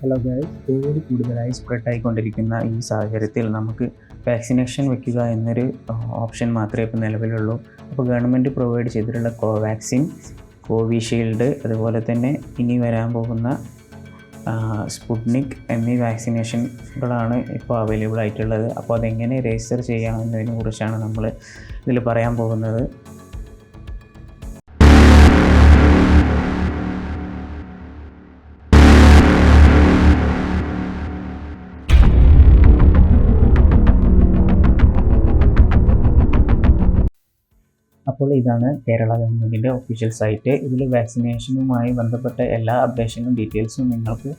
Hello guys Covid കൂടുതലായി spread ആയിക്കൊണ്ടിരിക്കുന്ന ഈ സാഹചര്യത്തിൽ നമുക്ക് വാക്സിനേഷൻ വെക്കുക എന്നൊരു ഓപ്ഷൻ മാത്രമേ ഇപ്പോൾ നിലവിലുള്ളൂ. അപ്പോൾ ഗവൺമെന്റ് പ്രൊവൈഡ് ചെയ്തിട്ടുള്ള കോവാക്സിൻ കോവിഷീൽഡ് അതുപോലെ തന്നെ ഇനി വരാൻ പോകുന്ന സ്പുട്നിക് എന്നീ വാക്സിനേഷനുകളാണ് ഇപ്പോൾ അവൈലബിൾ ആയിട്ടുള്ളത്. അപ്പോൾ അതെങ്ങനെ രജിസ്റ്റർ ചെയ്യാമെന്നതിനെ കുറിച്ചാണ് നമ്മൾ ഇതിൽ പറയാൻ പോകുന്നത്. അപ്പോൾ ഇതാണ് കേരള ഗവൺമെന്റിന്റെ ഒഫീഷ്യൽ സൈറ്റ് ഇതിൽ വാക്സിനേഷനുമായി ബന്ധപ്പെട്ട എല്ലാ അപ്ഡേഷനും ഡീറ്റെയിൽസും നിങ്ങൾക്ക്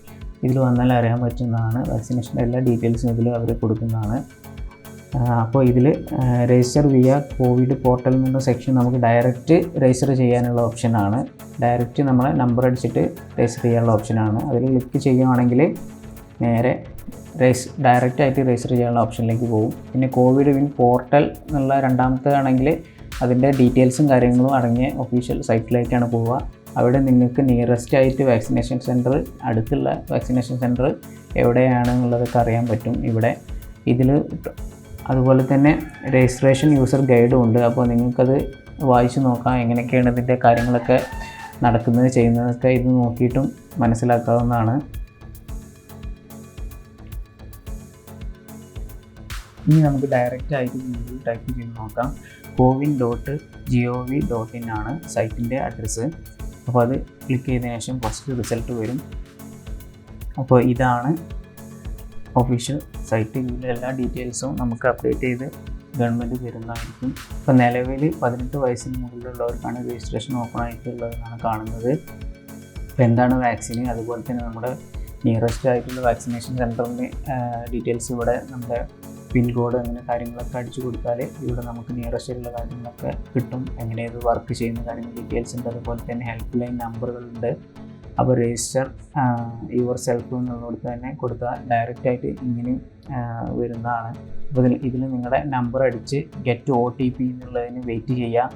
ഇതിൽ വന്നാൽ അറിയാൻ പറ്റുന്നതാണ്. വാക്സിനേഷന്റെ എല്ലാ ഡീറ്റെയിൽസും ഇതിൽ അവർ കൊടുക്കുന്നതാണ്. അപ്പോൾ ഇതിൽ രജിസ്റ്റർ വിയ കോവിഡ് പോർട്ടൽ എന്ന സെക്ഷൻ നമുക്ക് ഡയറക്റ്റ് രജിസ്റ്റർ ചെയ്യാനുള്ള ഓപ്ഷനാണ് ഡയറക്റ്റ് നമ്മളെ നമ്പർ അടിച്ചിട്ട് രജിസ്റ്റർ ചെയ്യാനുള്ള ഓപ്ഷനാണ് അതിൽ ക്ലിക്ക് ചെയ്യുകയാണെങ്കിൽ നേരെ രജിസ് ഡയറക്റ്റായിട്ട് രജിസ്റ്റർ ചെയ്യാനുള്ള ഓപ്ഷനിലേക്ക് പോകും. പിന്നെ കോവിഡ് വിൻ പോർട്ടൽ എന്നുള്ള രണ്ടാമത്തെ ആണെങ്കിൽ അതിന്റെ ഡീറ്റെയിൽസും കാര്യങ്ങളും അടങ്ങിയ ഒഫീഷ്യൽ സൈറ്റിലേക്കാണ് പോവുക. അവിടെ നിങ്ങൾക്ക് നിയറസ്റ്റ് ആയിട്ട് വാക്സിനേഷൻ സെന്റർ അടുത്തുള്ള വാക്സിനേഷൻ സെന്റർ എവിടെയാണ് എന്നുള്ളതൊക്കെ അറിയാൻ പറ്റും. ഇവിടെ ഇതിൽ അതുപോലെ തന്നെ രജിസ്ട്രേഷൻ യൂസർ ഗൈഡും ഉണ്ട്. അപ്പോൾ നിങ്ങൾക്കത് വായിച്ച് നോക്കാം എങ്ങനെയൊക്കെയാണ് ഇതിന്റെ കാര്യങ്ങളൊക്കെ നടക്കുന്നത് ചെയ്യുന്നതൊക്കെ ഇത് നോക്കിയിട്ടും മനസ്സിലാക്കാവുന്നതാണ്. ഇനി നമുക്ക് ഡയറക്റ്റ് ആയിട്ട് ഗൂഗിൾ ടൈപ്പ് ചെയ്ത് നോക്കാം. CoWIN dot G O V dot in ആണ് സൈറ്റിന്റെ അഡ്രസ്സ് അപ്പോൾ അത് ക്ലിക്ക് ചെയ്തതിന് ശേഷം ഫസ്റ്റ് റിസൾട്ട് വരും. അപ്പോൾ ഇതാണ് ഒഫീഷ്യൽ സൈറ്റ് ഇതിലെ എല്ലാ ഡീറ്റെയിൽസും നമുക്ക് അപ്ഡേറ്റ് ചെയ്ത് ഗവൺമെന്റ് തരുന്നതായിരിക്കും. ഇപ്പോൾ നിലവിൽ പതിനെട്ട് വയസ്സിന് മുകളിലുള്ളവർക്കാണ് രജിസ്ട്രേഷൻ ഓപ്പൺ ആയിട്ടുള്ളതെന്നാണ് കാണുന്നത്. അപ്പോൾ എന്താണ് വാക്സിൻ അതുപോലെ തന്നെ നമ്മുടെ നിയറസ്റ്റ് ആയിട്ടുള്ള വാക്സിനേഷൻ സെന്ററിന്റെ ഡീറ്റെയിൽസ് ഇവിടെ നമ്മുടെ പിൻകോഡ് അങ്ങനെ കാര്യങ്ങളൊക്കെ അടിച്ചു കൊടുത്താൽ ഇവിടെ നമുക്ക് നിയറസ്റ്റ് ഉള്ള കാര്യങ്ങളൊക്കെ കിട്ടും. എങ്ങനെ ഇത് വർക്ക് ചെയ്യുന്ന കാര്യങ്ങൾ ഡീറ്റെയിൽസ് ഉണ്ട്. അതുപോലെ തന്നെ ഹെൽപ്പ് ലൈൻ നമ്പറുകളുണ്ട് അപ്പോൾ രജിസ്റ്റർ യുവർ സെൽഫ് എന്നുള്ളിടത്ത് തന്നെ കൊടുത്താൽ ഡയറക്റ്റ് ആയിട്ട് ഇങ്ങനെ വരുന്നതാണ്. അപ്പോൾ ഇതിൽ ഇതിൽ നിങ്ങളുടെ നമ്പർ അടിച്ച് ഗെറ്റ് ഒ ടി പി എന്നുള്ളതിന് വെയിറ്റ് ചെയ്യുക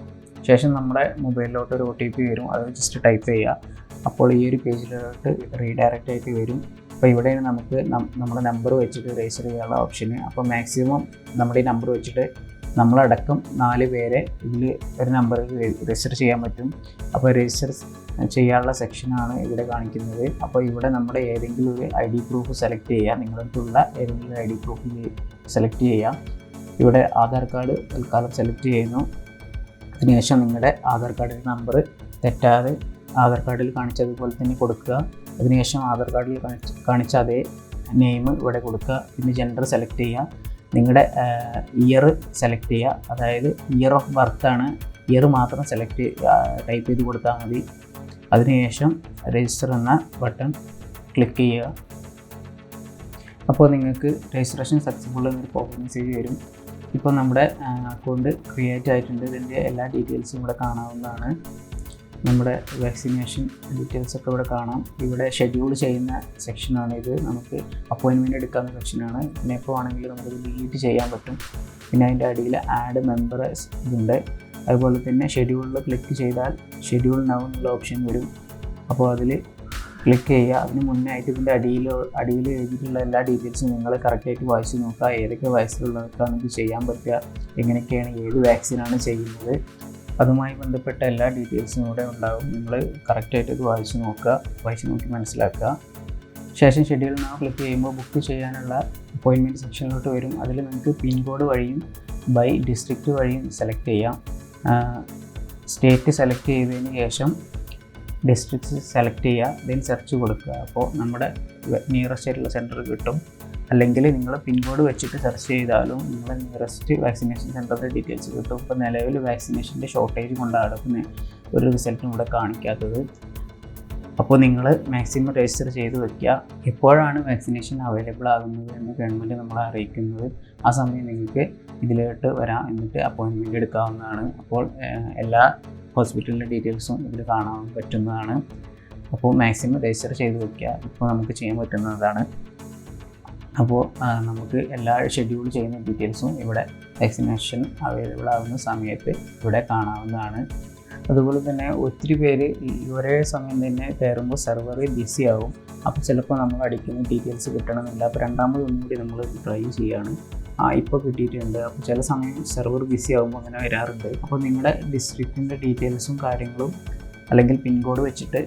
ശേഷം നമ്മുടെ മൊബൈലിലോട്ട് ഒരു ഒ ടി പി വരും. അത് ജസ്റ്റ് ടൈപ്പ് ചെയ്യുക അപ്പോൾ ഈ ഒരു പേജിലോട്ട് റീഡയറക്റ്റ് ആയിട്ട് വരും. അപ്പോൾ ഇവിടെയാണ് നമുക്ക് നമ്മുടെ നമ്പർ വെച്ചിട്ട് രജിസ്റ്റർ ചെയ്യാനുള്ള ഓപ്ഷൻ അപ്പോൾ മാക്സിമം നമ്മുടെ ഈ നമ്പർ വെച്ചിട്ട് നമ്മളടക്കം നാല് പേരെ ഇതിൽ ഒരു നമ്പറിൽ രജിസ്റ്റർ ചെയ്യാൻ പറ്റും. അപ്പോൾ രജിസ്റ്റർ ചെയ്യാനുള്ള സെക്ഷനാണ് ഇവിടെ കാണിക്കുന്നത്. അപ്പോൾ ഇവിടെ നമ്മുടെ ഏതെങ്കിലും ഒരു ഐ ഡി പ്രൂഫ് സെലക്ട് ചെയ്യുക നിങ്ങളടുത്തുള്ള ഏതെങ്കിലും ഐ ഡി പ്രൂഫ് സെലക്ട് ചെയ്യുക ഇവിടെ ആധാർ കാർഡ് തൽക്കാലം സെലക്ട് ചെയ്യുന്നു. അതിനുശേഷം നിങ്ങളുടെ ആധാർ കാർഡിന്റെ നമ്പർ തെറ്റാതെ ആധാർ കാർഡിൽ കാണിച്ചതുപോലെ തന്നെ കൊടുക്കുക. അതിനുശേഷം ആധാർ കാർഡിൽ കാണിച്ച അതേ നെയിം ഇവിടെ കൊടുക്കുക. പിന്നെ ജെൻഡർ സെലക്ട് ചെയ്യുക. നിങ്ങളുടെ ഇയർ സെലക്ട് ചെയ്യുക. അതായത് ഇയർ ഓഫ് ബർത്താണ് ഇയർ മാത്രം സെലക്ട് ടൈപ്പ് ചെയ്ത് കൊടുത്താൽ മതി. അതിനുശേഷം രജിസ്റ്റർ എന്ന ബട്ടൺ ക്ലിക്ക് ചെയ്യുക. അപ്പോൾ നിങ്ങൾക്ക് രജിസ്ട്രേഷൻ സക്സസ്ഫുൾ എന്നൊരു പോപ്പ് മെസ്സേജ് വരും ഇപ്പോൾ നമ്മുടെ അക്കൗണ്ട് ക്രിയേറ്റ് ആയിട്ടുണ്ട്. ഇതിന്റെ എല്ലാ ഡീറ്റെയിൽസും ഇവിടെ കാണാവുന്നതാണ്. നമ്മുടെ വാക്സിനേഷൻ ഡീറ്റെയിൽസ് ഒക്കെ ഇവിടെ കാണാം. ഇവിടെ ഷെഡ്യൂൾ ചെയ്യുന്ന സെക്ഷനാണ് ഇത്. നമുക്ക് അപ്പോയിൻമെന്റ് എടുക്കാവുന്ന സെക്ഷനാണ് പിന്നെ എപ്പോൾ ആണെങ്കിലും നമുക്ക് ഡിലീറ്റ് ചെയ്യാൻ പറ്റും. പിന്നെ അതിന്റെ അടിയിൽ ആഡ് മെമ്പേഴ്സ് ഇതുണ്ട്. അതുപോലെ തന്നെ ഷെഡ്യൂളിൽ ക്ലിക്ക് ചെയ്താൽ ഷെഡ്യൂൾ നൗ എന്നുള്ള ഓപ്ഷൻ വരും. അപ്പോൾ അതിൽ ക്ലിക്ക് ചെയ്യുക. അതിന് മുന്നേ ആയിട്ട് ഇതിന്റെ അടിയിൽ അടിയിൽ എഴുതിയിട്ടുള്ള എല്ലാ ഡീറ്റെയിൽസും നിങ്ങൾ കറക്റ്റായിട്ട് വായിച്ച് നോക്കുക. ഏതൊക്കെ വയസ്സിലുള്ളവർക്കാണ് ഇത് ചെയ്യാൻ പറ്റുക? എങ്ങനെയൊക്കെയാണ് ഏത് വാക്സിനാണ് ചെയ്യുന്നത്? അതുമായി ബന്ധപ്പെട്ട എല്ലാ ഡീറ്റെയിൽസും ഇവിടെ ഉണ്ടാകും. നിങ്ങൾ കറക്റ്റായിട്ട് ഇത് വായിച്ച് നോക്കുക വായിച്ച് നോക്കി മനസ്സിലാക്കുക. ശേഷം ഷെഡ്യൂൾ നാം ക്ലിക്ക് ചെയ്യുമ്പോൾ ബുക്ക് ചെയ്യാനുള്ള അപ്പോയിൻമെന്റ് സെക്ഷനിലോട്ട് വരും. അതിൽ നിങ്ങൾക്ക് പിൻകോഡ് വഴിയും ബൈ ഡിസ്ട്രിക്റ്റ് വഴിയും സെലക്ട് ചെയ്യാം. സ്റ്റേറ്റ് സെലക്ട് ചെയ്തതിന് ശേഷം ഡിസ്ട്രിക്ട്സ് സെലക്ട് ചെയ്യുക ദെൻ സെർച്ച് കൊടുക്കുക. അപ്പോൾ നമ്മുടെ നിയറസ്റ്റ് ആയിട്ടുള്ള സെന്റർ കിട്ടും. അല്ലെങ്കിൽ നിങ്ങൾ പിൻകോഡ് വെച്ചിട്ട് സെർച്ച് ചെയ്താലും നിങ്ങൾ നിയറസ്റ്റ് വാക്സിനേഷൻ സെന്ററിന്റെ ഡീറ്റെയിൽസ് കിട്ടും. ഇപ്പോൾ നിലവിൽ വാക്സിനേഷന്റെ ഷോർട്ടേജ് കൊണ്ടാണ് ഒരു റിസൾട്ടും ഇവിടെ കാണിക്കാത്തത്. അപ്പോൾ നിങ്ങൾ മാക്സിമം രജിസ്റ്റർ ചെയ്ത് വെക്കുക. എപ്പോഴാണ് വാക്സിനേഷൻ അവൈലബിൾ ആകുന്നത് എന്ന് ഗവൺമെന്റ് നമ്മളെ അറിയിക്കുന്നത്. ആ സമയം നിങ്ങൾക്ക് ഇതിലോട്ട് വരാം എന്നിട്ട് അപ്പോയിൻമെന്റ് എടുക്കാവുന്നതാണ്. അപ്പോൾ എല്ലാ ഹോസ്പിറ്റലിന്റെ ഡീറ്റെയിൽസും ഇതിൽ കാണാൻ പറ്റുന്നതാണ്. അപ്പോൾ മാക്സിമം രജിസ്റ്റർ ചെയ്ത് വെക്കുക. ഇപ്പോൾ നമുക്ക് ചെയ്യാൻ പറ്റുന്നതാണ്. അപ്പോൾ നമുക്ക് എല്ലാ ഷെഡ്യൂൾ ചെയ്യുന്ന ഡീറ്റെയിൽസും ഇവിടെ വാക്സിനേഷൻ അവൈലബിൾ ആകുന്ന സമയത്ത് ഇവിടെ കാണാവുന്നതാണ്. അതുപോലെ തന്നെ ഒത്തിരി പേര് ഒരേ സമയം തന്നെ കയറുമ്പോൾ സെർവർ ബിസി ആകും അപ്പോൾ ചിലപ്പോൾ നമ്മൾ അടിക്കുന്ന ഡീറ്റെയിൽസ് കിട്ടണമെന്നില്ല. അപ്പോൾ രണ്ടാമത് ഒന്നുകൂടി നമ്മൾ ട്രൈ ചെയ്യുകയാണ് ആ ഇപ്പോൾ കിട്ടിയിട്ടുണ്ട്. അപ്പോൾ ചില സമയം സെർവർ ബിസി ആകുമ്പോൾ അങ്ങനെ വരാറുണ്ട്. അപ്പോൾ നിങ്ങളുടെ ഡിസ്ട്രിക്റ്റിന്റെ ഡീറ്റെയിൽസും കാര്യങ്ങളും അല്ലെങ്കിൽ പിൻകോഡ് വെച്ചിട്ട്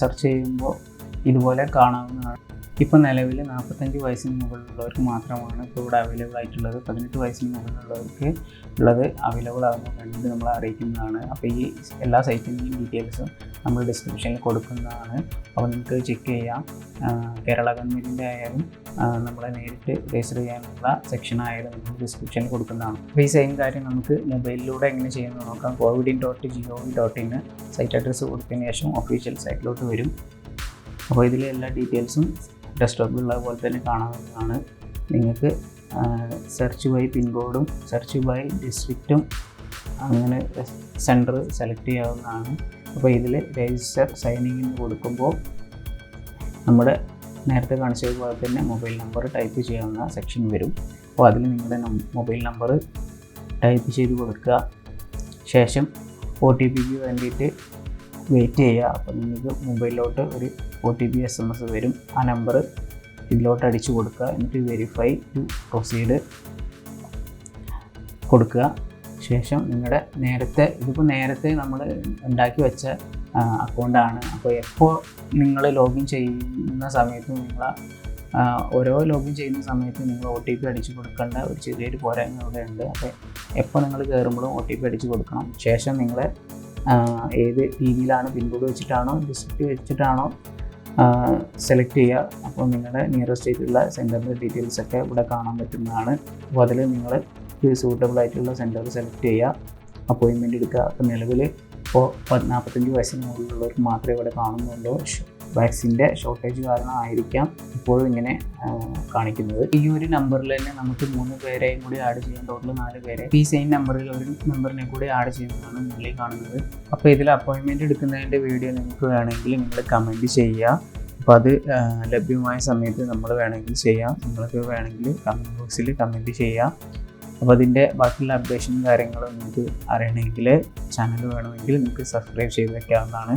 സെർച്ച് ചെയ്യുമ്പോൾ ഇതുപോലെ കാണാവുന്നതാണ്. ഇപ്പോൾ നിലവിൽ നാൽപ്പത്തഞ്ച് വയസ്സിന് മുകളിലുള്ളവർക്ക് മാത്രമാണ് ഇപ്പോൾ ഇവിടെ അവൈലബിൾ ആയിട്ടുള്ളത്. പതിനെട്ട് വയസ്സിന് മുകളിലുള്ളവർക്ക് ഉള്ളത് അവൈലബിൾ ആകുന്നു കണ്ടത് നമ്മൾ അറിയിക്കുന്നതാണ്. അപ്പോൾ ഈ എല്ലാ സൈറ്റിന്റെയും ഡീറ്റെയിൽസും നമ്മൾ ഡിസ്ക്രിപ്ഷനിൽ കൊടുക്കുന്നതാണ്. അപ്പോൾ നിങ്ങൾക്ക് ചെക്ക് ചെയ്യാം. കേരള ഗവൺമെന്റിന്റെ ആയാലും നമ്മളെ നേരിട്ട് രജിസ്റ്റർ ചെയ്യാനുള്ള സെക്ഷൻ ആയാലും നമ്മൾ ഡിസ്ക്രിപ്ഷനിൽ കൊടുക്കുന്നതാണ്. അപ്പോൾ ഈ സെയിം കാര്യം നമുക്ക് മൊബൈലിലൂടെ എങ്ങനെ ചെയ്യുന്നത് നോക്കാം. CoWIN dot G dot in site address കൊടുത്തതിന് ശേഷം ഒഫീഷ്യൽ സൈറ്റിലോട്ട് വരും. അപ്പോൾ ഇതിലെ എല്ലാ ഡീറ്റെയിൽസും ഡെസ്ക്ടോപ്പിലുള്ള പോലെ തന്നെ കാണാവുന്നതാണ്. നിങ്ങൾക്ക് സെർച്ച് ബൈ പിൻകോഡും സെർച്ച് ബൈ ഡിസ്ട്രിക്റ്റും അങ്ങനെ സെന്റർ സെലക്ട് ചെയ്യാവുന്നതാണ്. അപ്പോൾ ഇതിൽ രജിസ്റ്റർ സൈനിങ്ങിന് കൊടുക്കുമ്പോൾ നമ്മുടെ നേരത്തെ കാണിച്ചതുപോലെ തന്നെ മൊബൈൽ നമ്പർ ടൈപ്പ് ചെയ്യാവുന്ന സെക്ഷൻ വരും. അപ്പോൾ അതിൽ നിങ്ങളുടെ മൊബൈൽ നമ്പർ ടൈപ്പ് ചെയ്ത് കൊടുക്കുക. ശേഷം ഒ ടി പിക്ക് വേണ്ടിയിട്ട് വെയിറ്റ് ചെയ്യുക അപ്പോൾ നിങ്ങൾക്ക് മൊബൈലിലോട്ട് ഒരു O T P S M S വരും. ആ നമ്പർ ഇതിലോട്ട് അടിച്ചു കൊടുക്കുക. എന്നിട്ട് വെരിഫൈ ടു പ്രൊസീഡ് കൊടുക്കുക. ശേഷം നിങ്ങളുടെ നേരത്തെ ഇതിപ്പോൾ നേരത്തെ നമ്മൾ ഉണ്ടാക്കി വെച്ച അക്കൗണ്ടാണ് അപ്പോൾ എപ്പോൾ നിങ്ങൾ ലോഗിൻ ചെയ്യുന്ന സമയത്ത് നിങ്ങൾ ഓരോ ലോഗിൻ ചെയ്യുന്ന സമയത്ത് നിങ്ങൾ ഒ ടി പി അടിച്ചു കൊടുക്കേണ്ട ഒരു ചെറിയൊരു പോരായ്മ ഇവിടെ ഉണ്ട് അപ്പോൾ എപ്പോൾ നിങ്ങൾ കയറുമ്പോഴും ഒ ടി പി അടിച്ചു കൊടുക്കണം. ശേഷം നിങ്ങൾ ഏത് രീതിയിലാണ് പിൻകോഡ് വെച്ചിട്ടാണോ ഡിസ്ട്രിക്റ്റ് വെച്ചിട്ടാണോ സെലക്ട് ചെയ്യുക. അപ്പോൾ നിങ്ങളുടെ നിയറസ്റ്റ് ആയിട്ടുള്ള സെന്ററിന്റെ ഡീറ്റെയിൽസ് ഒക്കെ ഇവിടെ കാണാൻ പറ്റുന്നതാണ്. അപ്പോൾ അതിൽ നിങ്ങൾ സൂട്ടബിൾ ആയിട്ടുള്ള സെന്റർ സെലക്ട് ചെയ്യുക. അപ്പോയിൻമെന്റ് എടുക്കുക. അപ്പോൾ നിലവിൽ ഇപ്പോൾ നാൽപ്പത്തഞ്ച് വയസ്സിന് മുകളിലുള്ളവർക്ക് മാത്രമേ ഇവിടെ കാണുന്നുള്ളൂ. വാക്സിന്റെ ഷോർട്ടേജ് കാരണമായിരിക്കാം ഇപ്പോഴും ഇങ്ങനെ കാണിക്കുന്നത്. ഈ ഒരു നമ്പറിൽ തന്നെ നമുക്ക് മൂന്ന് പേരെയും കൂടി ആഡ് ചെയ്യാം. ടോട്ടൽ നാല് പേരെ. ഈ സെയിം നമ്പറിൽ ഒരു നമ്പറിനെ കൂടി ആഡ് ചെയ്യുന്നതാണ് മുകളിൽ കാണുന്നത്. അപ്പോൾ ഇതിൽ അപ്പോയിൻമെന്റ് എടുക്കുന്നതിന്റെ വീഡിയോ നിങ്ങൾക്ക് വേണമെങ്കിൽ നിങ്ങൾ കമന്റ് ചെയ്യുക. അപ്പോൾ അത് ലഭ്യമായ സമയത്ത് നമ്മൾ വേണമെങ്കിൽ ചെയ്യാം. നിങ്ങൾക്ക് വേണമെങ്കിൽ കമന്റ് ബോക്സിൽ കമന്റ് ചെയ്യാം അപ്പോൾ അതിന്റെ ബാക്കിയുള്ള അപ്ഡേഷനും കാര്യങ്ങളും നിങ്ങൾക്ക് അറിയണമെങ്കിൽ ചാനൽ വേണമെങ്കിൽ നിങ്ങൾക്ക് സബ്സ്ക്രൈബ് ചെയ്ത് വെക്കാവുന്നതാണ്.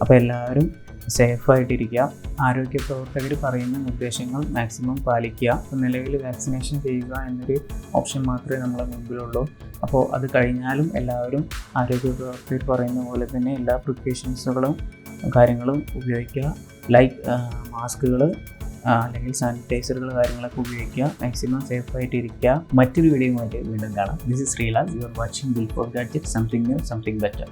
അപ്പോൾ എല്ലാവരും സേഫായിട്ടിരിക്കുക. ആരോഗ്യ പ്രവർത്തകർ പറയുന്ന നിർദ്ദേശങ്ങൾ മാക്സിമം പാലിക്കുക. അപ്പോൾ നിലവിൽ വാക്സിനേഷൻ ചെയ്യുക എന്നൊരു ഓപ്ഷൻ മാത്രമേ നമ്മളെ മുമ്പിലുള്ളൂ. അപ്പോൾ അത് കഴിഞ്ഞാലും എല്ലാവരും ആരോഗ്യ പ്രവർത്തകർ പറയുന്ന പോലെ തന്നെ എല്ലാ പ്രിക്കോഷൻസുകളും കാര്യങ്ങളും ഉപയോഗിക്കുക. ലൈക്ക് മാസ്കുകൾ അല്ലെങ്കിൽ സാനിറ്റൈസറുകൾ കാര്യങ്ങളൊക്കെ ഉപയോഗിക്കുക. മാക്സിമം സേഫായിട്ട് ഇരിക്കുക മറ്റൊരു വീഡിയോയുമായിട്ട് വീണ്ടും കാണാം. This is റീലാസ് you are watching bill for gadget something new something better